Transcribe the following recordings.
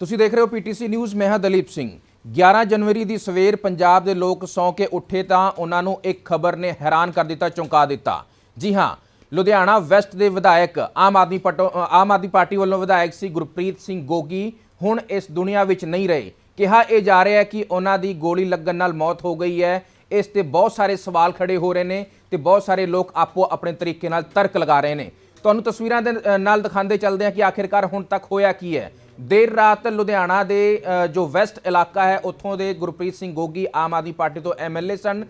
ਤੁਸੀਂ ਦੇਖ ਰਹੇ ਹੋ ਪੀਟੀਸੀ ਨਿਊਜ਼, ਮੈਂ ਹਾਂ ਦਲੀਪ ਸਿੰਘ। 11 ਜਨਵਰੀ ਦੀ ਸਵੇਰ ਪੰਜਾਬ ਦੇ ਲੋਕ ਸੌਂ ਕੇ ਉੱਠੇ ਤਾਂ ਉਹਨਾਂ ਨੂੰ ਇੱਕ ਖਬਰ ਨੇ ਹੈਰਾਨ ਕਰ ਦਿੱਤਾ, ਚੌਂਕਾ ਦਿੱਤਾ। ਜੀ ਹਾਂ, ਲੁਧਿਆਣਾ ਵੈਸਟ ਦੇ ਵਿਧਾਇਕ, ਆਮ ਆਦਮੀ ਪਟੋ- ਆਮ ਆਦਮੀ ਪਾਰਟੀ ਵੱਲੋਂ ਵਿਧਾਇਕ ਸੀ ਗੁਰਪ੍ਰੀਤ ਸਿੰਘ ਗੋਗੀ, ਹੁਣ ਇਸ ਦੁਨੀਆ ਵਿੱਚ ਨਹੀਂ ਰਹੇ। ਕਿਹਾ ਇਹ ਜਾ ਰਿਹਾ ਹੈ ਕਿ ਉਹਨਾਂ ਦੀ ਗੋਲੀ ਲੱਗਣ ਨਾਲ ਮੌਤ ਹੋ ਗਈ ਹੈ। ਇਸ ਤੇ ਬਹੁਤ ਸਾਰੇ ਸਵਾਲ ਖੜੇ ਹੋ ਰਹੇ ਨੇ ਤੇ ਬਹੁਤ ਸਾਰੇ ਲੋਕ ਆਪੋ ਆਪਣੇ ਤਰੀਕੇ ਨਾਲ ਤਰਕ ਲਗਾ ਰਹੇ ਨੇ। ਤੁਹਾਨੂੰ ਤਸਵੀਰਾਂ ਦੇ ਨਾਲ ਦਿਖਾਉਂਦੇ ਚੱਲਦੇ ਹਾਂ ਕਿ ਆਖਿਰਕਾਰ ਹੁਣ ਤੱਕ ਹੋਇਆ ਕੀ ਹੈ। ਦੇਰ ਰਾਤ ਲੁਧਿਆਣਾ ਦੇ ਜੋ ਵੈਸਟ ਇਲਾਕਾ ਹੈ, ਉੱਥੋਂ ਦੇ ਗੁਰਪ੍ਰੀਤ ਸਿੰਘ ਗੋਗੀ ਆਮ ਆਦਮੀ ਪਾਰਟੀ ਤੋਂ ਐਮਐਲਏ ਸਨ।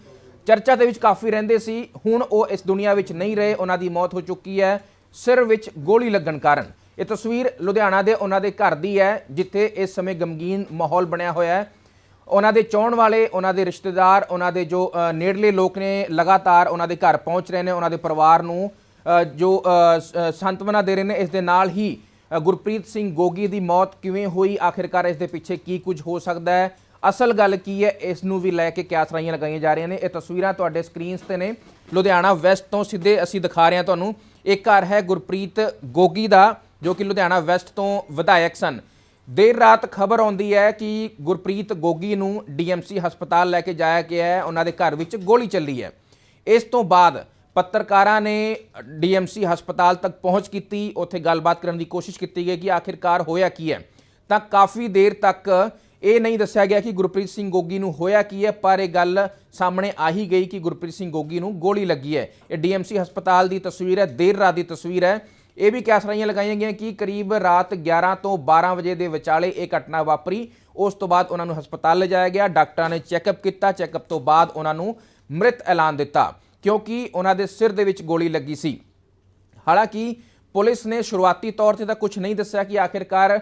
ਚਰਚਾ ਦੇ ਵਿੱਚ ਕਾਫੀ ਰਹਿੰਦੇ ਸੀ। ਹੁਣ ਉਹ ਇਸ ਦੁਨੀਆ ਵਿੱਚ ਨਹੀਂ ਰਹੇ। ਉਹਨਾਂ ਦੀ ਮੌਤ ਹੋ ਚੁੱਕੀ ਹੈ। ਸਿਰ ਵਿੱਚ ਗੋਲੀ ਲੱਗਣ ਕਾਰਨ। ਇਹ ਤਸਵੀਰ ਲੁਧਿਆਣਾ ਦੇ ਉਹਨਾਂ ਦੇ ਘਰ ਦੀ ਹੈ, ਜਿੱਥੇ ਇਸ ਸਮੇਂ ਗਮਗੀਨ ਮਾਹੌਲ ਬਣਿਆ ਹੋਇਆ ਹੈ। ਉਹਨਾਂ ਦੇ ਚਾਹਣ ਵਾਲੇ, ਉਹਨਾਂ ਦੇ ਰਿਸ਼ਤੇਦਾਰ, ਉਹਨਾਂ ਦੇ ਜੋ ਨੇੜਲੇ ਲੋਕ ਨੇ, ਲਗਾਤਾਰ ਉਹਨਾਂ ਦੇ ਘਰ ਪਹੁੰਚ ਰਹੇ ਨੇ। ਉਹਨਾਂ ਦੇ ਪਰਿਵਾਰ ਨੂੰ ਜੋ ਸੰਤਵਨਾ ਦੇ ਰਹੇ ਨੇ, ਇਸ ਦੇ ਨਾਲ ਹੀ ਗੁਰਪ੍ਰੀਤ ਸਿੰਘ ਗੋਗੀ ਦੀ ਮੌਤ ਕਿਵੇਂ ਹੋਈ? ਆਖਿਰਕਾਰ ਇਸ ਦੇ ਪਿੱਛੇ ਕੀ ਕੁਝ ਹੋ ਸਕਦਾ ਹੈ? ਅਸਲ ਗੱਲ ਕੀ ਹੈ? ਇਸ ਨੂੰ ਵੀ ਲੈ ਕੇ ਕਿਆਸ ਰਾਈਆਂ ਲਗਾਈਆਂ ਜਾ ਰਹੀਆਂ ਨੇ। ਇਹ ਤਸਵੀਰਾਂ ਤੁਹਾਡੇ ਸਕਰੀਨਸ ਤੇ ਨੇ। ਲੁਧਿਆਣਾ ਵੈਸਟ ਤੋਂ ਸਿੱਧੇ ਅਸੀਂ ਦਿਖਾ ਰਹੇ ਹਾਂ ਤੁਹਾਨੂੰ। ਇਹ ਘਰ ਹੈ ਗੁਰਪ੍ਰੀਤ ਗੋਗੀ ਦਾ, ਜੋ ਕਿ ਲੁਧਿਆਣਾ ਵੈਸਟ ਤੋਂ ਵਿਧਾਇਕ ਸਨ। ਦੇਰ ਰਾਤ ਖਬਰ ਆਉਂਦੀ ਹੈ ਕਿ ਗੁਰਪ੍ਰੀਤ ਗੋਗੀ ਨੂੰ ਡੀਐਮਸੀ ਹਸਪਤਾਲ ਲੈ ਕੇ ਜਾਇਆ ਗਿਆ ਹੈ। ਉਹਨਾਂ ਦੇ ਘਰ ਵਿੱਚ ਗੋਲੀ ਚੱਲੀ ਹੈ। ਇਸ ਤੋਂ ਬਾਅਦ ਪੱਤਰਕਾਰਾਂ ਨੇ ਡੀਐਮਸੀ ਹਸਪਤਾਲ ਤੱਕ ਪਹੁੰਚ ਕੀਤੀ, ਉੱਥੇ ਗੱਲਬਾਤ ਕਰਨ ਦੀ ਕੋਸ਼ਿਸ਼ ਕੀਤੀ ਗਈ ਕਿ ਆਖਿਰਕਾਰ ਹੋਇਆ ਕੀ ਹੈ। ਤਾਂ ਕਾਫੀ ਦੇਰ ਤੱਕ ਇਹ ਨਹੀਂ ਦੱਸਿਆ ਗਿਆ ਕਿ ਗੁਰਪ੍ਰੀਤ ਸਿੰਘ ਗੋਗੀ ਨੂੰ ਹੋਇਆ ਕੀ ਹੈ, ਪਰ ਇਹ ਗੱਲ ਸਾਹਮਣੇ ਆ ਹੀ ਗਈ ਕਿ ਗੁਰਪ੍ਰੀਤ ਸਿੰਘ ਗੋਗੀ ਨੂੰ ਗੋਲੀ ਲੱਗੀ ਹੈ। ਇਹ ਡੀਐਮਸੀ ਹਸਪਤਾਲ ਦੀ ਤਸਵੀਰ ਹੈ, ਦੇਰ ਰਾਤ ਦੀ ਤਸਵੀਰ ਹੈ। ਇਹ ਵੀ ਕੈਸਰਾਈਆਂ ਲਗਾਈਆਂ ਗਈਆਂ ਕਿ ਕਰੀਬ ਰਾਤ 11 ਤੋਂ 12 ਵਜੇ ਦੇ ਵਿਚਾਲੇ ਇਹ ਘਟਨਾ ਵਾਪਰੀ। ਉਸ ਤੋਂ ਬਾਅਦ ਉਹਨਾਂ ਨੂੰ ਹਸਪਤਾਲ ਲਿਜਾਇਆ ਗਿਆ, ਡਾਕਟਰਾਂ ਨੇ ਚੈੱਕਅਪ ਕੀਤਾ, ਚੈੱਕਅਪ ਤੋਂ ਬਾਅਦ ਉਹਨਾਂ ਨੂੰ ਮ੍ਰਿਤ ਐਲਾਨ ਦਿੱਤਾ। ਕਿਉਂਕਿ ਉਹਨਾਂ ਦੇ ਸਿਰ ਦੇ ਵਿੱਚ ਗੋਲੀ ਲੱਗੀ ਸੀ। ਹਾਲਾਂਕਿ ਪੁਲਿਸ ਨੇ ਸ਼ੁਰੂਆਤੀ ਤੌਰ ਤੇ ਤਾਂ ਕੁਝ ਨਹੀਂ ਦੱਸਿਆ ਕਿ ਆਖਿਰਕਾਰ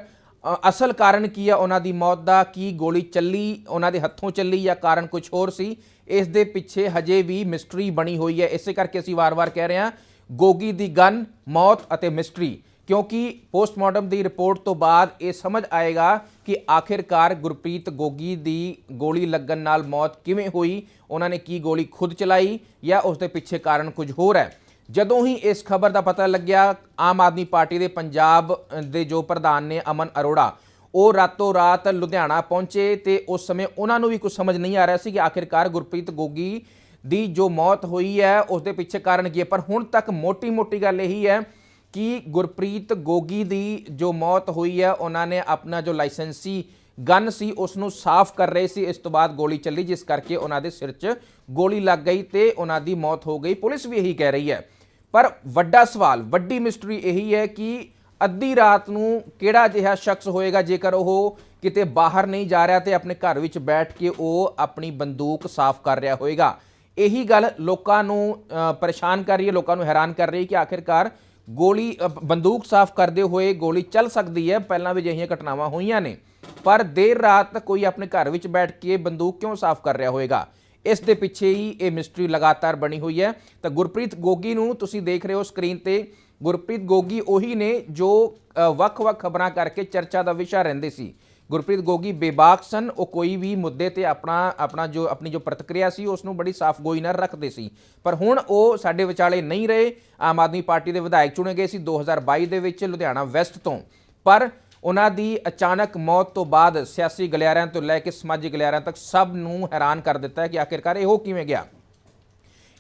ਅਸਲ ਕਾਰਨ ਕੀ ਹੈ ਉਹਨਾਂ ਦੀ ਮੌਤ ਦਾ, ਕੀ ਗੋਲੀ ਚੱਲੀ, ਉਹਨਾਂ ਦੇ ਹੱਥੋਂ ਚੱਲੀ ਜਾਂ ਕਾਰਨ ਕੁਝ ਹੋਰ ਸੀ, ਇਸ ਦੇ ਪਿੱਛੇ ਹਜੇ ਵੀ ਮਿਸਟਰੀ ਬਣੀ ਹੋਈ ਹੈ। ਇਸੇ ਕਰਕੇ ਅਸੀਂ ਵਾਰ-ਵਾਰ ਕਹਿ ਰਹੇ ਹਾਂ, ਗੋਗੀ ਦੀ ਗਨ, ਮੌਤ ਅਤੇ ਮਿਸਟਰੀ ਕਿਉਂਕਿ ਪੋਸਟਮਾਰਟਮ ਦੀ ਰਿਪੋਰਟ ਤੋਂ ਬਾਅਦ ਇਹ ਸਮਝ ਆਏਗਾ ਕਿ ਆਖਿਰਕਾਰ ਗੁਰਪ੍ਰੀਤ ਗੋਗੀ ਦੀ ਗੋਲੀ ਲੱਗਣ ਨਾਲ ਮੌਤ ਕਿਵੇਂ ਹੋਈ, ਉਹਨਾਂ ਨੇ ਕੀ ਗੋਲੀ ਖੁਦ ਚਲਾਈ ਜਾਂ ਉਸ ਦੇ ਪਿੱਛੇ ਕਾਰਨ ਕੁਝ ਹੋਰ ਹੈ। ਜਦੋਂ ਹੀ ਇਸ ਖਬਰ ਦਾ ਪਤਾ ਲੱਗਿਆ, ਆਮ ਆਦਮੀ ਪਾਰਟੀ ਦੇ ਪੰਜਾਬ ਦੇ ਜੋ ਪ੍ਰਧਾਨ ਨੇ ਅਮਨ ਅਰੋੜਾ, ਉਹ ਰਾਤੋਂ ਰਾਤ ਲੁਧਿਆਣਾ ਪਹੁੰਚੇ ਤੇ ਉਸ ਸਮੇਂ ਉਹਨਾਂ ਨੂੰ ਵੀ ਕੁਝ ਸਮਝ ਨਹੀਂ ਆ ਰਿਹਾ ਸੀ ਕਿ ਆਖਿਰਕਾਰ ਗੁਰਪ੍ਰੀਤ ਗੋਗੀ ਦੀ ਜੋ ਮੌਤ ਹੋਈ ਹੈ, ਉਸ ਦੇ ਪਿੱਛੇ ਕਾਰਨ ਕੀ ਹੈ। ਪਰ ਹੁਣ ਤੱਕ ਮੋਟੀ-ਮੋਟੀ ਗੱਲ ਇਹੀ ਹੈ ਕਿ ਗੁਰਪ੍ਰੀਤ ਗੋਗੀ ਦੀ ਜੋ ਮੌਤ ਹੋਈ ਹੈ, ਉਹਨਾਂ ਨੇ ਆਪਣਾ ਜੋ ਲਾਇਸੈਂਸੀ ਗਨ ਸੀ ਉਸ ਨੂੰ ਸਾਫ਼ ਕਰ ਰਹੇ ਸੀ, ਇਸ ਤੋਂ ਬਾਅਦ ਗੋਲੀ ਚੱਲੀ, ਜਿਸ ਕਰਕੇ ਉਹਨਾਂ ਦੇ ਸਿਰ 'ਚ ਗੋਲੀ ਲੱਗ ਗਈ ਤੇ ਉਹਨਾਂ ਦੀ ਮੌਤ ਹੋ ਗਈ। ਪੁਲਿਸ ਵੀ ਇਹੀ ਕਹਿ ਰਹੀ ਹੈ। ਪਰ ਵੱਡਾ ਸਵਾਲ, ਵੱਡੀ ਮਿਸਟਰੀ ਇਹੀ ਹੈ ਕਿ ਅੱਧੀ ਰਾਤ ਨੂੰ ਕਿਹੜਾ ਜਿਹਾ ਸ਼ਖਸ ਹੋਏਗਾ, ਜੇਕਰ ਉਹ ਕਿਤੇ ਬਾਹਰ ਨਹੀਂ ਜਾ ਰਿਹਾ ਤੇ ਆਪਣੇ ਘਰ ਵਿੱਚ ਬੈਠ ਕੇ ਉਹ ਆਪਣੀ ਬੰਦੂਕ ਸਾਫ਼ ਕਰ ਰਿਹਾ ਹੋਏਗਾ। ਇਹੀ ਗੱਲ ਲੋਕਾਂ ਨੂੰ ਪਰੇਸ਼ਾਨ ਕਰ ਰਹੀ ਹੈ, ਲੋਕਾਂ ਨੂੰ ਹੈਰਾਨ ਕਰ ਰਹੀ ਹੈ ਕਿ ਆਖਿਰਕਾਰ ਗੋਲੀ ਬੰਦੂਕ ਸਾਫ਼ ਕਰਦੇ ਹੋਏ ਗੋਲੀ ਚੱਲ ਸਕਦੀ ਹੈ। ਪਹਿਲਾਂ ਵੀ ਅਜਿਹੀਆਂ ਘਟਨਾਵਾਂ ਹੋਈਆਂ ਨੇ। ਪਰ ਦੇਰ ਰਾਤ ਕੋਈ ਆਪਣੇ ਘਰ ਵਿੱਚ ਬੈਠ ਕੇ ਬੰਦੂਕ ਕਿਉਂ ਸਾਫ਼ ਕਰ ਰਿਹਾ ਹੋਏਗਾ ਇਸ ਦੇ ਪਿੱਛੇ ਹੀ ਇਹ ਮਿਸਟਰੀ ਲਗਾਤਾਰ ਬਣੀ ਹੋਈ ਹੈ। ਤਾਂ ਗੁਰਪ੍ਰੀਤ ਗੋਗੀ ਨੂੰ ਤੁਸੀਂ ਦੇਖ ਰਹੇ ਹੋ ਸਕਰੀਨ ਤੇ। ਗੁਰਪ੍ਰੀਤ ਗੋਗੀ ਉਹੀ ਨੇ ਜੋ ਵੱਖ-ਵੱਖ ਖਬਰਾਂ ਕਰਕੇ ਚਰਚਾ ਦਾ ਵਿਸ਼ਾ ਰਹਿੰਦੇ ਸੀ। ਗੁਰਪ੍ਰੀਤ ਗੋਗੀ ਬੇਬਾਕ ਸਨ। ਉਹ ਕੋਈ ਵੀ ਮੁੱਦੇ ਤੇ ਆਪਣਾ ਆਪਣਾ ਜੋ, ਆਪਣੀ ਜੋ ਪ੍ਰਤੀਕਿਰਿਆ ਸੀ ਉਸ ਨੂੰ ਬੜੀ ਸਾਫ਼ ਗੋਈ ਨਾਲ ਰੱਖਦੇ ਸੀ। ਪਰ ਹੁਣ ਉਹ ਸਾਡੇ ਵਿਚਾਲੇ ਨਹੀਂ ਰਹੇ। ਆਮ ਆਦਮੀ ਪਾਰਟੀ ਦੇ ਵਿਧਾਇਕ ਚੁਣੇ ਗਏ ਸੀ 2022 ਦੇ ਵਿੱਚ, ਲੁਧਿਆਣਾ ਵੈਸਟ ਤੋਂ। ਪਰ ਉਹਨਾਂ ਦੀ ਅਚਾਨਕ ਮੌਤ ਤੋਂ ਬਾਅਦ ਸਿਆਸੀ ਗਲਿਆਰਿਆਂ ਤੋਂ ਲੈ ਕੇ ਸਮਾਜਿਕ ਗਲਿਆਰਿਆਂ ਤੱਕ ਸਭ ਨੂੰ ਹੈਰਾਨ ਕਰ ਦਿੱਤਾ ਹੈ ਕਿ ਆਖਿਰਕਾਰ ਇਹ ਹੋ ਕਿਵੇਂ ਗਿਆ।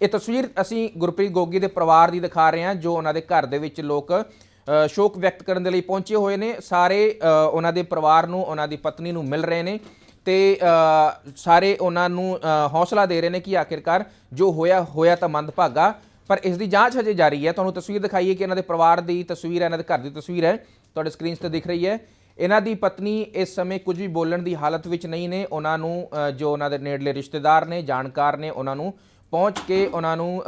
ਇਹ ਤਸਵੀਰ ਅਸੀਂ ਗੁਰਪ੍ਰੀਤ ਗੋਗੀ ਦੇ ਪਰਿਵਾਰ ਦੀ ਦਿਖਾ ਰਹੇ ਹਾਂ, ਜੋ ਉਹਨਾਂ ਦੇ ਘਰ ਦੇ ਵਿੱਚ ਲੋਕ ਸ਼ੋਕ ਵਿਅਕਤ ਕਰਨ ਦੇ ਲਈ ਪਹੁੰਚੇ ਹੋਏ ਨੇ। ਸਾਰੇ ਉਹਨਾਂ ਦੇ ਪਰਿਵਾਰ ਨੂੰ, ਉਹਨਾਂ ਦੀ ਪਤਨੀ ਨੂੰ ਮਿਲ ਰਹੇ ਨੇ ਤੇ ਸਾਰੇ ਉਹਨਾਂ ਨੂੰ ਹੌਸਲਾ ਦੇ ਰਹੇ ਨੇ ਕਿ ਆਖਿਰਕਾਰ ਜੋ ਹੋਇਆ ਹੋਇਆ ਤਾਂ ਮੰਦਭਾਗਾ। ਪਰ ਇਸ ਦੀ ਜਾਂਚ ਹਜੇ ਜਾਰੀ ਹੈ। ਤੁਹਾਨੂੰ ਤਸਵੀਰ ਦਿਖਾਈਏ ਕਿ ਇਹਨਾਂ ਦੇ ਪਰਿਵਾਰ ਦੀ ਤਸਵੀਰ ਹੈ, ਇਹਨਾਂ ਦੇ ਘਰ ਦੀ ਤਸਵੀਰ ਹੈ। ਤੁਹਾਡੇ ਸਕਰੀਨ ਤੇ ਦਿਖ ਰਹੀ ਹੈ। ਇਹਨਾਂ ਦੀ ਪਤਨੀ ਇਸ ਸਮੇਂ ਕੁਝ ਵੀ ਬੋਲਣ ਦੀ ਹਾਲਤ ਵਿੱਚ ਨਹੀਂ ਨੇ। ਉਹਨਾਂ ਨੂੰ ਜੋ ਉਹਨਾਂ ਦੇ ਨੇੜਲੇ ਰਿਸ਼ਤੇਦਾਰ ਨੇ, ਜਾਣਕਾਰ ਨੇ, ਉਹਨਾਂ ਨੂੰ ਪਹੁੰਚ ਕੇ ਉਹਨਾਂ ਨੂੰ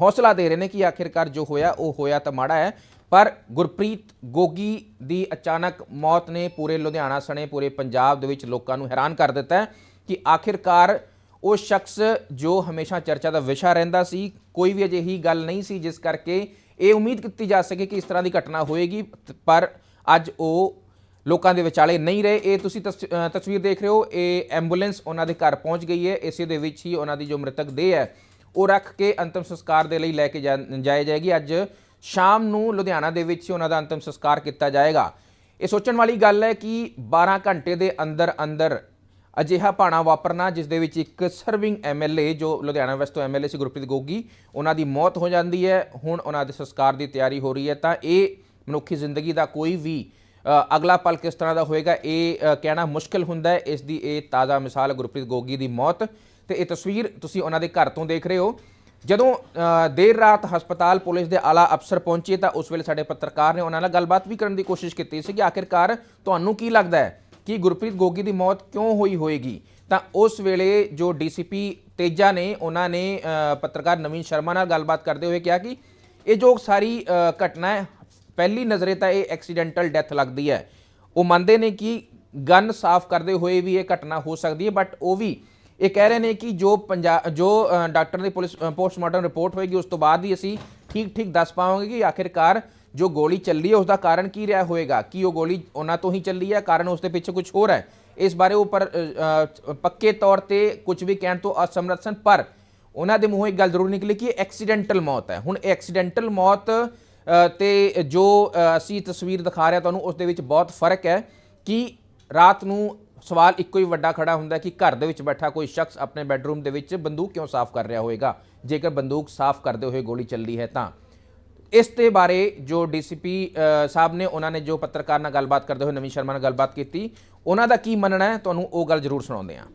ਹੌਸਲਾ ਦੇ ਰਹੇ ਨੇ ਕਿ ਆਖਿਰਕਾਰ ਜੋ ਹੋਇਆ, ਉਹ ਹੋਇਆ ਤਾਂ ਮਾੜਾ ਹੈ। ਪਰ ਗੁਰਪ੍ਰੀਤ ਗੋਗੀ ਦੀ ਅਚਾਨਕ ਮੌਤ ਨੇ ਪੂਰੇ ਲੁਧਿਆਣਾ ਸਣੇ, ਪੂਰੇ ਪੰਜਾਬ ਦੇ ਵਿੱਚ ਲੋਕਾਂ ਨੂੰ ਹੈਰਾਨ ਕਰ ਦਿੱਤਾ ਹੈ ਕਿ ਆਖਿਰਕਾਰ ਉਹ ਸ਼ਖਸ ਜੋ ਹਮੇਸ਼ਾ ਚਰਚਾ ਦਾ ਵਿਸ਼ਾ ਰਹਿੰਦਾ ਸੀ, ਕੋਈ ਵੀ ਅਜਿਹੀ ਗੱਲ ਨਹੀਂ ਸੀ, ਜਿਸ ਕਰਕੇ ਇਹ ਉਮੀਦ ਕੀਤੀ ਜਾ ਸਕੇ ਕਿ ਇਸ ਤਰ੍ਹਾਂ ਦੀ ਘਟਨਾ ਹੋਏਗੀ। ਪਰ ਅੱਜ ਉਹ ਲੋਕਾਂ ਦੇ ਵਿਚਾਲੇ ਨਹੀਂ ਰਹੇ। ਇਹ ਤੁਸੀਂ ਤਸ- ਤਸਵੀਰ ਦੇਖ ਰਹੇ ਹੋ, ਇਹ ਐਂਬੂਲੈਂਸ ਉਹਨਾਂ ਦੇ ਘਰ ਪਹੁੰਚ ਗਈ ਹੈ। ਇਸੇ ਦੇ ਵਿੱਚ ਹੀ ਉਹਨਾਂ ਦੀ ਜੋ ਮ੍ਰਿਤਕ ਦੇਹ ਹੈ ਉਹ ਰੱਖ ਕੇ ਅੰਤਮ ਸੰਸਕਾਰ ਦੇ ਲਈ ਲੈ ਕੇ ਜਾ- ਜਾਇਆ ਜਾਏਗੀ। ਅੱਜ ਸ਼ਾਮ ਨੂੰ ਲੁਧਿਆਣਾ ਦੇ ਵਿੱਚ ਹੀ ਉਹਨਾਂ ਦਾ ਅੰਤਮ ਸੰਸਕਾਰ ਕੀਤਾ ਜਾਏਗਾ। ਇਹ ਸੋਚਣ ਵਾਲੀ ਗੱਲ ਹੈ ਕਿ 12 ਘੰਟੇ ਦੇ ਅੰਦਰ ਅੰਦਰ ਅਜਿਹਾ ਭਾਣਾ ਵਾਪਰਨਾ, ਜਿਸ ਦੇ ਵਿੱਚ ਇੱਕ ਸਰਵਿੰਗ ਐਮਐਲਏ ਜੋ ਲੁਧਿਆਣਾ ਵੈਸਟ ਤੋਂ ਐਮਐਲਏ ਸੀ ਗੁਰਪ੍ਰੀਤ ਗੋਗੀ, ਉਹਨਾਂ ਦੀ ਮੌਤ ਹੋ ਜਾਂਦੀ ਹੈ। ਹੁਣ ਉਹਨਾਂ ਦੇ ਸੰਸਕਾਰ ਦੀ ਤਿਆਰੀ ਹੋ ਰਹੀ ਹੈ। ਤਾਂ ਇਹ ਮਨੁੱਖੀ ਜ਼ਿੰਦਗੀ ਦਾ ਕੋਈ ਵੀ ਅਗਲਾ ਪਲ ਕਿਸ ਤਰ੍ਹਾਂ ਦਾ ਹੋਏਗਾ, ਇਹ ਕਹਿਣਾ ਮੁਸ਼ਕਲ ਹੁੰਦਾ ਹੈ। ਇਸ ਦੀ ਇਹ ਤਾਜ਼ਾ ਮਿਸਾਲ ਗੁਰਪ੍ਰੀਤ ਗੋਗੀ ਦੀ ਮੌਤ। ਤੇ ਇਹ ਤਸਵੀਰ ਤੁਸੀਂ ਉਹਨਾਂ ਦੇ ਘਰ ਤੋਂ ਦੇਖ ਰਹੇ ਹੋ। ਜਦੋਂ ਦੇਰ ਰਾਤ ਹਸਪਤਾਲ ਪੁਲਿਸ ਦੇ ਆਲਾ ਅਫਸਰ ਪਹੁੰਚੇ ਤਾਂ ਉਸ ਵੇਲੇ ਸਾਡੇ ਪੱਤਰਕਾਰ ਨੇ ਉਹਨਾਂ ਨਾਲ ਗੱਲਬਾਤ ਵੀ ਕਰਨ ਦੀ ਕੋਸ਼ਿਸ਼ ਕੀਤੀ ਸੀ ਕਿ ਆਖਿਰਕਾਰ ਤੁਹਾਨੂੰ ਕੀ ਲੱਗਦਾ ਹੈ ਕਿ ਗੁਰਪ੍ਰੀਤ ਗੋਗੀ ਦੀ ਮੌਤ ਕਿਉਂ ਹੋਈ ਹੋਏਗੀ? ਤਾਂ ਉਸ ਵੇਲੇ ਜੋ ਡੀਸੀਪੀ ਤੇਜਾ ਨੇ, ਉਹਨਾਂ ਨੇ ਪੱਤਰਕਾਰ ਨਵੀਨ ਸ਼ਰਮਾ ਨਾਲ ਗੱਲਬਾਤ ਕਰਦੇ ਹੋਏ ਕਿਹਾ ਕਿ ਇਹ ਜੋ ਸਾਰੀ ਘਟਨਾ ਹੈ, ਪਹਿਲੀ ਨਜ਼ਰੇ ਤਾਂ ਇਹ ਐਕਸੀਡੈਂਟਲ ਡੈਥ ਲੱਗਦੀ ਹੈ। ਉਹ ਮੰਨਦੇ ਨੇ ਕਿ ਗਨ ਸਾਫ਼ ਕਰਦੇ ਹੋਏ ਵੀ ਇਹ ਘਟਨਾ ਹੋ ਸਕਦੀ ਹੈ, ਬਟ ਉਹ ਵੀ ਇਹ ਕਹਿ ਰਹੇ ਨੇ ਕਿ ਜੋ ਪੰਜਾ- ਜੋ ਡਾਕਟਰ ਦੀ ਪੁਲਿਸ ਪੋਸਟਮਾਰਟਮ ਰਿਪੋਰਟ ਹੋਏਗੀ, ਉਸ ਤੋਂ ਬਾਅਦ ਹੀ ਅਸੀਂ ਠੀਕ ਠੀਕ ਦੱਸ ਪਾਵਾਂਗੇ ਕਿ ਆਖਿਰਕਾਰ ਜੋ ਗੋਲੀ ਚੱਲੀ ਹੈ ਉਸ ਦਾ ਕਾਰਨ ਕੀ ਰਿਹਾ ਹੋਏਗਾ? ਕਿ ਉਹ ਗੋਲੀ ਉਹਨਾਂ ਤੋਂ ਹੀ ਚੱਲੀ ਹੈ? ਕਾਰਨ ਉਸ ਦੇ ਪਿੱਛੇ ਕੁਝ ਹੋਰ ਹੈ? ਇਸ ਬਾਰੇ ਉੱਪਰ ਪੱਕੇ ਤੌਰ ਤੇ ਕੁਝ ਵੀ ਕਹਿਣ ਤੋਂ ਅਸਮਰਥ ਸਨ, ਪਰ ਉਹਨਾਂ ਦੇ ਮੂੰਹੋਂ ਇੱਕ ਗੱਲ ਜ਼ਰੂਰ ਨਿਕਲੀ ਕਿ ਐਕਸੀਡੈਂਟਲ ਮੌਤ ਹੈ। ਹੁਣ ਐਕਸੀਡੈਂਟਲ ਮੌਤ ਤੇ ਜੋ ਅਸੀਂ ਤਸਵੀਰ ਦਿਖਾ ਰਿਹਾ ਤੁਹਾਨੂੰ, ਉਸ ਦੇ ਵਿੱਚ ਬਹੁਤ ਫ਼ਰਕ ਹੈ ਕਿ ਰਾਤ ਨੂੰ ਸਵਾਲ ਇੱਕੋ ਹੀ ਵੱਡਾ ਖੜਾ ਹੁੰਦਾ ਕਿ ਘਰ ਦੇ ਵਿੱਚ ਬੈਠਾ ਕੋਈ ਸ਼ਖਸ ਆਪਣੇ ਬੈੱਡਰੂਮ ਦੇ ਵਿੱਚ ਬੰਦੂਕ ਕਿਉਂ ਸਾਫ਼ ਕਰ ਰਿਹਾ ਹੋਵੇਗਾ? ਜੇਕਰ ਬੰਦੂਕ ਸਾਫ਼ ਕਰਦੇ ਹੋਏ ਗੋਲੀ ਚੱਲਦੀ ਹੈ ਤਾਂ। ਇਸ ਦੇ ਬਾਰੇ ਜੋ ਡੀਸੀਪੀ ਸਾਹਿਬ ਨੇ ਉਹਨਾਂ ਨੇ ਜੋ ਪੱਤਰਕਾਰ ਨਾਲ ਗੱਲਬਾਤ ਕਰਦੇ ਹੋਏ ਨਵੀਨ ਸ਼ਰਮਾ ਨਾਲ ਗੱਲਬਾਤ ਕੀਤੀ, ਉਹਨਾਂ ਦਾ ਕੀ ਮੰਨਣਾ ਹੈ? ਤੁਹਾਨੂੰ ਉਹ ਗੱਲ ਜ਼ਰੂਰ ਸੁਣਾਉਂਦੇ ਹਾਂ।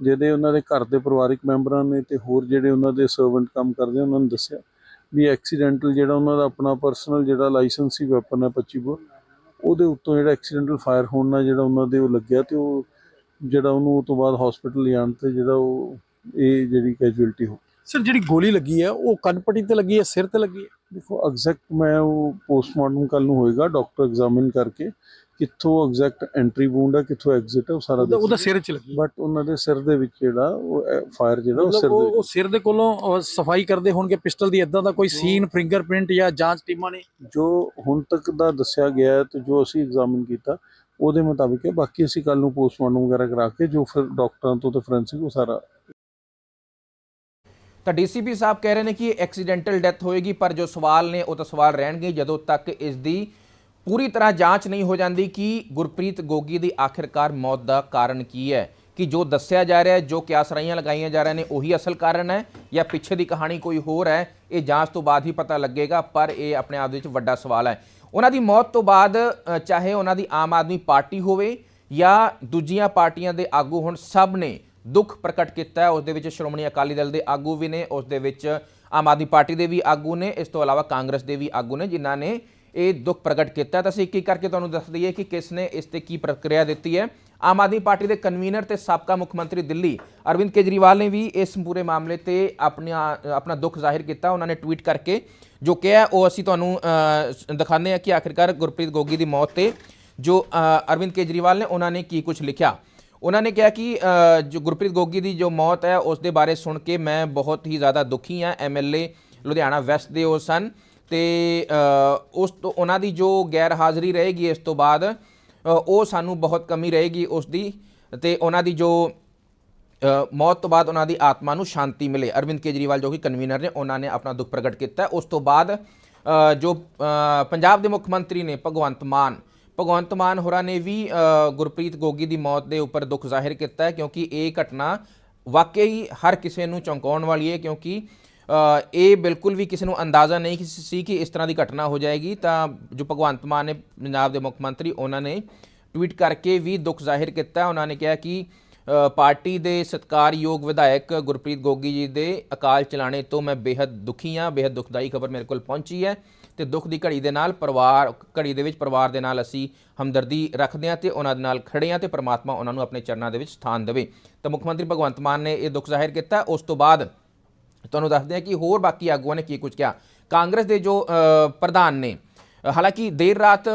ਜਿਹਦੇ ਉਹਨਾਂ ਦੇ ਘਰ ਦੇ ਪਰਿਵਾਰਿਕ ਮੈਂਬਰਾਂ ਨੇ ਤੇ ਹੋਰ ਜਿਹੜੇ ਉਹਨਾਂ ਦੇ ਸਰਵੈਂਟ ਕੰਮ ਕਰਦੇ ਉਹਨਾਂ ਨੇ ਦੱਸਿਆ ਵੀ ਐਕਸੀਡੈਂਟਲ ਜਿਹੜਾ ਉਹਨਾਂ ਦਾ ਆਪਣਾ ਪਰਸਨਲ ਜਿਹੜਾ ਲਾਇਸੈਂਸੀ ਵੈਪਨ ਹੈ 25 ਬੋਰ ਉਹਦੇ ਉੱਤੋਂ ਜਿਹੜਾ ਐਕਸੀਡੈਂਟਲ ਫਾਇਰ ਹੋਣ ਨਾਲ ਜਿਹੜਾ ਉਹਨਾਂ ਦੇ ਉਹ ਲੱਗਿਆ ਤੇ ਉਹ ਜਿਹੜਾ ਉਹਨੂੰ ਉਹ ਤੋਂ ਬਾਅਦ ਹਸਪੀਟਲ ਲਿਆਉਣ ਤੇ ਜਿਹੜਾ ਉਹ ਇਹ ਜਿਹੜੀ ਕੈਜੂਅਲਟੀ ਹੋ ਸਰ ਜਿਹੜੀ ਗੋਲੀ ਲੱਗੀ ਹੈ ਉਹ ਕੰਨਪੱਟੀ ਤੇ ਲੱਗੀ ਹੈ ਸਿਰ ਤੇ ਲੱਗੀ ਹੈ? ਦੇਖੋ ਐਗਜ਼ੈਕਟ ਮੈਂ ਉਹ ਪੋਸਟਮਾਰਟਮ ਕੱਲ ਨੂੰ ਹੋਏਗਾ ਡਾਕਟਰ ਐਗਜ਼ਾਮਿਨ ਕਰਕੇ ਕਿੱਥੋਂ ਐਗਜ਼ੈਕਟ ਐਂਟਰੀ ਵੂੰਡ ਹੈ ਕਿੱਥੋਂ ਐਗਜ਼ਿਟ ਹੈ ਉਹ ਸਾਰਾ ਉਹਦਾ। ਸਿਰ 'ਚ ਲੱਗੀ। ਬਟ ਉਹਨਾਂ ਦੇ ਸਿਰ ਦੇ ਵਿੱਚ ਜਿਹੜਾ ਉਹ ਫਾਇਰ ਜਿਹੜਾ ਉਹ ਸਿਰ ਦੇ ਉਹ ਸਿਰ ਦੇ ਕੋਲੋਂ ਸਫ਼ਾਈ ਕਰਦੇ ਹੋਣਗੇ ਪਿਸਟਲ ਦੀ ਇਦਾਂ ਦਾ ਕੋਈ ਸੀਨ ਫਿੰਗਰਪ੍ਰਿੰਟ ਜਾਂ ਜਾਂਚ ਟੀਮਾਂ ਨੇ ਜੋ ਹੁਣ ਤੱਕ ਦਾ ਦੱਸਿਆ ਗਿਆ ਹੈ ਤੇ ਜੋ ਅਸੀਂ ਐਗਜ਼ਾਮਿਨ ਕੀਤਾ ਉਹਦੇ ਮੁਤਾਬਿਕ ਹੈ ਬਾਕੀ ਅਸੀਂ ਕੱਲ ਨੂੰ ਪੋਸਟਮਾਰਟਮ ਵਗੈਰਾ ਕਰਾ ਕੇ ਜੋ ਫਿਰ ਡਾਕਟਰਾਂ ਤੋਂ ਤੇ ਫੋਰੈਂਸਿਕ ਉਹ ਸਾਰਾ ਤਾਂ ਡੀਸੀਪੀ ਸਾਹਿਬ ਕਹਿ ਰਹੇ ਨੇ ਕਿ ਇਹ ਐਕਸੀਡੈਂਟਲ ਡੈਥ ਹੋਏਗੀ ਪਰ ਜੋ ਸਵਾਲ ਨੇ ਉਹ ਤਾਂ ਸਵਾਲ ਰਹਿਣਗੇ ਜਦੋਂ ਤੱਕ ਇਸ ਦੀ ਪੂਰੀ ਤਰ੍ਹਾਂ ਜਾਂਚ ਨਹੀਂ ਹੋ ਜਾਂਦੀ ਕਿ ਗੁਰਪ੍ਰੀਤ ਗੋਗੀ ਦੀ ਆਖਿਰਕਾਰ ਮੌਤ ਦਾ ਕਾਰਨ ਕੀ ਹੈ, ਕਿ ਜੋ ਦੱਸਿਆ ਜਾ ਰਿਹਾ ਹੈ, ਜੋ ਕਿਆਸਰਾਈਆਂ ਲਗਾਈਆਂ ਜਾ ਰਹੀਆਂ ਨੇ, ਉਹੀ ਅਸਲ ਕਾਰਨ ਹੈ ਜਾਂ ਪਿੱਛੇ ਦੀ ਕਹਾਣੀ ਕੋਈ ਹੋਰ ਹੈ, ਇਹ ਜਾਂਚ ਤੋਂ ਬਾਅਦ ਹੀ ਪਤਾ ਲੱਗੇਗਾ, ਪਰ ਇਹ ਆਪਣੇ ਆਪ ਦੇ ਵਿੱਚ ਵੱਡਾ ਸਵਾਲ ਹੈ। ਉਹਨਾਂ ਦੀ ਮੌਤ ਤੋਂ ਬਾਅਦ ਚਾਹੇ ਉਹਨਾਂ ਦੀ ਆਮ ਆਦਮੀ ਪਾਰਟੀ ਹੋਵੇ ਜਾਂ ਦੂਜੀਆਂ ਪਾਰਟੀਆਂ ਦੇ ਆਗੂ ਹੁਣ, ਸਭ ਨੇ ਦੁੱਖ ਪ੍ਰਗਟ ਕੀਤਾ ਹੈ। ਉਸ ਦੇ ਵਿੱਚ ਸ਼੍ਰੋਮਣੀ ਅਕਾਲੀ ਦਲ ਦੇ ਆਗੂ ਵੀ ਨੇ, ਉਸ ਦੇ ਵਿੱਚ ਆਮ ਆਦਮੀ ਪਾਰਟੀ ਦੇ ਵੀ ਆਗੂ ਨੇ, ਇਸ ਤੋਂ ਇਲਾਵਾ ਕਾਂਗਰਸ ਦੇ ਵੀ ਆਗੂ ਨੇ, ਜਿਨ੍ਹਾਂ ਨੇ ਇਹ ਦੁੱਖ ਪ੍ਰਗਟ ਕੀਤਾ ਤਾਂ ਅਸੀਂ ਇੱਕ ਇੱਕ ਕਰਕੇ ਤੁਹਾਨੂੰ ਦੱਸ ਦਈਏ ਕਿ ਕਿਸ ਨੇ ਇਸ ਤੇ ਕੀ ਪ੍ਰਕਿਰਿਆ ਦਿੱਤੀ ਹੈ। ਆਮ ਆਦਮੀ ਪਾਰਟੀ ਦੇ ਕਨਵੀਨਰ ਤੇ ਸਾਬਕਾ ਮੁੱਖ ਮੰਤਰੀ ਦਿੱਲੀ ਅਰਵਿੰਦ ਕੇਜਰੀਵਾਲ ਨੇ ਵੀ ਇਸ ਪੂਰੇ ਮਾਮਲੇ ਤੇ ਆਪਣਾ ਆਪਣਾ ਦੁੱਖ ਜ਼ਾਹਿਰ ਕੀਤਾ। ਉਹਨਾਂ ਨੇ ਟਵੀਟ ਕਰਕੇ ਜੋ ਕਿਹਾ ਉਹ ਅਸੀਂ ਤੁਹਾਨੂੰ ਦਿਖਾਉਂਦੇ ਹਾਂ ਕਿ ਆਖਿਰਕਾਰ ਗੁਰਪ੍ਰੀਤ ਗੋਗੀ ਦੀ ਮੌਤ ਤੇ ਜੋ ਅਰਵਿੰਦ ਕੇਜਰੀਵਾਲ ਨੇ, ਉਹਨਾਂ ਨੇ ਕੀ ਕੁਝ ਲਿਖਿਆ। ਉਹਨਾਂ ਨੇ ਕਿਹਾ ਕਿ ਜੋ ਗੁਰਪ੍ਰੀਤ ਗੋਗੀ ਦੀ ਜੋ ਮੌਤ ਹੈ, ਉਸ ਦੇ ਬਾਰੇ ਸੁਣ ਕੇ ਮੈਂ ਬਹੁਤ ਹੀ ਜ਼ਿਆਦਾ ਦੁਖੀ ਹਾਂ। ਐਮਐਲਏ ਲੁਧਿਆਣਾ ਵੈਸਟ ਦੇ ਉਹ ਸਨ। ਤੇ ਉਸ ਤੋਂ, ਉਹਨਾਂ ਦੀ ਜੋ ਗੈਰ ਹਾਜ਼ਰੀ ਰਹੇਗੀ ਇਸ ਤੋਂ ਬਾਅਦ ਉਹ ਸਾਨੂੰ ਬਹੁਤ ਕਮੀ ਰਹੇਗੀ ਉਸ ਦੀ ਤੇ ਉਹਨਾਂ ਦੀ ਜੋ ਮੌਤ ਤੋਂ ਬਾਅਦ ਉਹਨਾਂ ਦੀ ਆਤਮਾ ਨੂੰ ਸ਼ਾਂਤੀ ਮਿਲੇ। ਅਰਵਿੰਦ ਕੇਜਰੀਵਾਲ ਜੋ ਕਿ ਕਨਵੀਨਰ ਨੇ, ਉਹਨਾਂ ਨੇ ਆਪਣਾ ਦੁੱਖ ਪ੍ਰਗਟ ਕੀਤਾ। ਉਸ ਤੋਂ ਬਾਅਦ ਜੋ ਪੰਜਾਬ ਦੇ ਮੁੱਖ ਮੰਤਰੀ ਨੇ ਭਗਵੰਤ ਮਾਨ ਭਗਵੰਤ ਮਾਨ ਹੋਰਾਂ ਨੇ ਵੀ ਗੁਰਪ੍ਰੀਤ ਗੋਗੀ ਦੀ ਮੌਤ ਦੇ ਉੱਪਰ ਦੁੱਖ ਜ਼ਾਹਿਰ ਕੀਤਾ ਹੈ ਕਿਉਂਕਿ ਇਹ ਘਟਨਾ ਵਾਕਈ ਹਰ ਕਿਸੇ ਨੂੰ ਚੌਂਕਾਉਣ ਵਾਲੀ ਹੈ ਕਿਉਂਕਿ ਇਹ ਬਿਲਕੁਲ ਵੀ ਕਿਸੇ ਨੂੰ ਅੰਦਾਜ਼ਾ ਨਹੀਂ ਸੀ ਕਿ ਇਸ ਤਰ੍ਹਾਂ ਦੀ ਘਟਨਾ ਹੋ ਜਾਏਗੀ। ਤਾਂ ਜੋ ਭਗਵੰਤ ਮਾਨ ਨੇ ਪੰਜਾਬ ਦੇ ਮੁੱਖ ਮੰਤਰੀ ਉਹਨਾਂ ਨੇ ਟਵੀਟ ਕਰਕੇ ਵੀ ਦੁੱਖ ਜ਼ਾਹਿਰ ਕੀਤਾ। ਉਹਨਾਂ ਨੇ ਕਿਹਾ ਕਿ ਪਾਰਟੀ ਦੇ ਸਤਕਾਰਯੋਗ ਵਿਧਾਇਕ ਗੁਰਪ੍ਰੀਤ ਗੋਗੀ ਜੀ ਦੇ ਅਕਾਲ ਚਲਾਣੇ ਤੋਂ ਮੈਂ ਬੇਹੱਦ ਦੁਖੀ ਹਾਂ। ਬੇਹੱਦ ਦੁਖਦਾਈ ਖਬਰ ਮੇਰੇ ਕੋਲ ਪਹੁੰਚੀ ਹੈ ਤੇ ਦੁੱਖ ਦੀ ਘੜੀ ਦੇ ਨਾਲ ਪਰਿਵਾਰ, ਘੜੀ ਦੇ ਵਿੱਚ ਪਰਿਵਾਰ ਦੇ ਨਾਲ ਅਸੀਂ ਹਮਦਰਦੀ ਰੱਖਦੇ ਹਾਂ ਤੇ ਉਹਨਾਂ ਦੇ ਨਾਲ ਖੜੇ ਹਾਂ ਤੇ ਪਰਮਾਤਮਾ ਉਹਨਾਂ ਨੂੰ ਆਪਣੇ ਚਰਨਾਂ ਦੇ ਵਿੱਚ ਸਥਾਨ ਦੇਵੇ। ਤਾਂ ਮੁੱਖ ਮੰਤਰੀ ਭਗਵੰਤ ਮਾਨ ਨੇ ਇਹ ਦੁੱਖ ਜ਼ਾਹਿਰ ਕੀਤਾ। ਉਸ ਤੋਂ ਬਾਅਦ ਤੁਹਾਨੂੰ ਦੱਸਦੇ ਹਾਂ ਕਿ ਹੋਰ ਬਾਕੀ ਆਗੂਆਂ ਨੇ ਕੀ ਕੁਝ ਕਿਹਾ। ਕਾਂਗਰਸ ਦੇ ਜੋ ਪ੍ਰਧਾਨ ਨੇ ਹਾਲਾਂਕਿ ਦੇਰ ਰਾਤ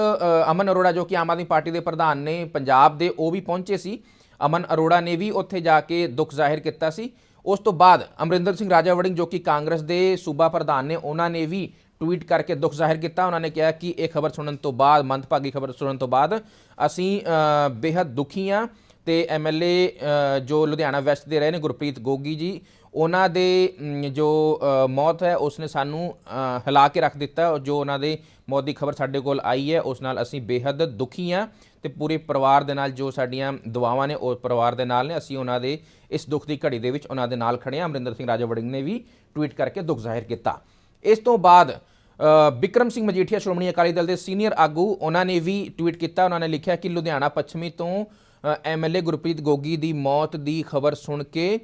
ਅਮਨ ਅਰੋੜਾ ਜੋ ਕਿ ਆਮ ਆਦਮੀ ਪਾਰਟੀ ਦੇ ਪ੍ਰਧਾਨ ਨੇ ਪੰਜਾਬ ਦੇ ਉਹ ਵੀ ਪਹੁੰਚੇ ਸੀ। ਅਮਨ ਅਰੋੜਾ ਨੇ ਵੀ ਉੱਥੇ ਜਾ ਕੇ ਦੁੱਖ ਜ਼ਾਹਿਰ ਕੀਤਾ ਸੀ। ਉਸ ਤੋਂ ਬਾਅਦ ਅਮਰਿੰਦਰ ਸਿੰਘ ਰਾਜਾ ਵੜਿੰਗ ਜੋ ਕਿ ਕਾਂਗਰਸ ਦੇ ਸੂਬਾ ਪ੍ਰਧਾਨ ਨੇ ਉਹਨਾਂ ਨੇ ਵੀ ਟਵੀਟ ਕਰਕੇ ਦੁੱਖ ਜ਼ਾਹਿਰ ਕੀਤਾ। ਉਹਨਾਂ ਨੇ ਕਿਹਾ ਕਿ ਇਹ ਖਬਰ ਸੁਣਨ ਤੋਂ ਬਾਅਦ ਮੰਦਭਾਗੀ ਖਬਰ ਸੁਣਨ ਤੋਂ ਬਾਅਦ ਅਸੀਂ ਅ, ਬੇहद ਦੁਖੀ ਹਾਂ ਤੇ ਐਮਐਲਏ ਜੋ ਲੁਧਿਆਣਾ ਵੈਸਟ ਦੇ ਰਹੇ ਨੇ ਗੁਰਪ੍ਰੀਤ ਗੋਗੀ ਜੀ ਉਹਨਾਂ ਦੇ ਜੋ ਮੌਤ ਹੈ, ਉਸਨੇ ਸਾਨੂੰ ਹਿਲਾ ਕੇ ਰੱਖ ਦਿੱਤਾ ਜੋ ਉਹਨਾਂ ਦੇ ਮੌਤ ਦੀ ਖਬਰ ਸਾਡੇ ਕੋਲ ਆਈ ਹੈ, ਉਸ ਨਾਲ ਅਸੀਂ ਬੇਹੱਦ ਦੁਖੀ ਹਾਂ ਤੇ ਪੂਰੇ ਪਰਿਵਾਰ ਦੇ ਨਾਲ ਜੋ ਸਾਡੀਆਂ ਦੁਆਵਾਂ ਨੇ, ਉਹ ਪਰਿਵਾਰ ਦੇ ਨਾਲ ਨੇ, ਅਸੀਂ ਉਹਨਾਂ ਦੇ ਇਸ ਦੁੱਖ ਦੀ ਘੜੀ ਦੇ ਵਿੱਚ ਉਹਨਾਂ ਦੇ ਨਾਲ ਖੜੇ ਹਾਂ। ਅਮਰਿੰਦਰ ਸਿੰਘ ਰਾਜਾ ਵੜਿੰਗ ਨੇ ਵੀ ਟਵੀਟ ਕਰਕੇ ਦੁੱਖ ਜ਼ਾਹਿਰ ਕੀਤਾ। ਇਸ ਤੋਂ ਬਾਅਦ ਬਿਕਰਮ ਸਿੰਘ ਮਜੀਠੀਆ, ਸ਼੍ਰੋਮਣੀ ਅਕਾਲੀ ਦਲ ਦੇ ਸੀਨੀਅਰ ਆਗੂ, ਉਹਨਾਂ ਨੇ ਵੀ ਟਵੀਟ ਕੀਤਾ, ਉਹਨਾਂ ਨੇ ਲਿਖਿਆ ਕਿ ਲੁਧਿਆਣਾ ਪੱਛਮੀ ਤੋਂ ਐਮਐਲਏ ਗੁਰਪ੍ਰੀਤ ਗੋਗੀ ਦੀ ਮੌਤ ਦੀ ਖਬਰ ਸੁਣ ਕੇ